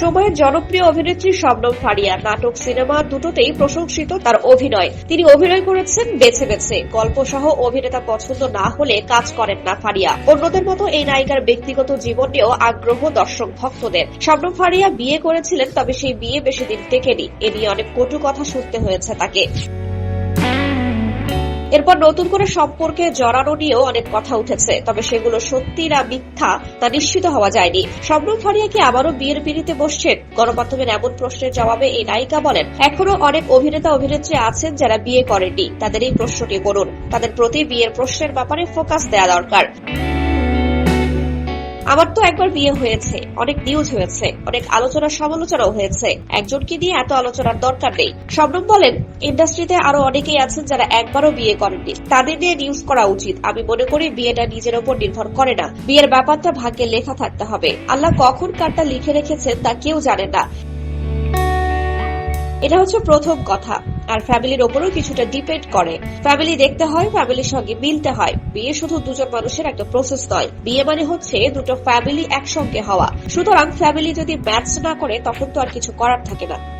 সময়ের জনপ্রিয় অভিনেত্রী শবনম ফারিয়া। নাটক, সিনেমা দুটোতেই প্রশংসিত তার অভিনয়। তিনি অভিনয় করেছেন বেছে বেছে। গল্প সহ অভিনেতা পছন্দ না হলে কাজ করেন না ফারিয়া। অন্যদের মতো এই নায়িকার ব্যক্তিগত জীবন নিয়েও আগ্রহ দর্শক ভক্তদের। শবনম ফারিয়া বিয়ে করেছিলেন, তবে সেই বিয়ে বেশি দিন টেকেনি। এ নিয়ে অনেক কটু কথা শুনতে হয়েছে তাকে। এরপর নতুন করে সম্পর্কে জড়ানো নিয়েও অনেক কথা উঠেছে, তবে সেগুলো সত্যি না মিথ্যা তা নিশ্চিত হওয়া যায়নি। শবনম ফারিয়া কি আবারও বিয়ের পিড়িতে বসছেন? গণমাধ্যমের এমন প্রশ্নের জবাবে এই নায়িকা বলেন, এখনও অনেক অভিনেতা অভিনেত্রী আছেন যারা বিয়ে করেননি। তাদের এই প্রশ্নটি করুন। তাদের প্রতি বিয়ের প্রশ্নের ব্যাপারে ফোকাস দেওয়া দরকার। আমার তো একবার বিয়ে হয়েছে, অনেক নিউজ হয়েছে, অনেক আলোচনা সমালোচনাও হয়েছে। একজনকে নিয়ে এত আলোচনার দরকার নেই। শবনম বলেন ইন্ডাস্ট্রিতে আরও অনেকেই আছেন যারা একবারও বিয়ে করেননি। তাদের নিয়ে নিউজ করা উচিত। আমি মনে করি বিয়েটা নিজের ওপর নির্ভর করে না। বিয়ের ব্যাপারটা ভাগ্যে লেখা থাকতে হবে। আল্লাহ কখন কারটা লিখে রেখেছেন তা কেউ জানে না। এটা হচ্ছে প্রথম কথা। আর ফ্যামিলির ওপরও কিছুটা ডিপেন্ড করে। ফ্যামিলি দেখতে হয়, ফ্যামিলির সঙ্গে মিলতে হয়। বিয়ে শুধু দুজন মানুষের একটা প্রসেস নয়। বিয়ে মানে হচ্ছে দুটো ফ্যামিলি একসঙ্গে হওয়া। সুতরাং ফ্যামিলি যদি ম্যাচ না করে, তখন তো আর কিছু করার থাকে না।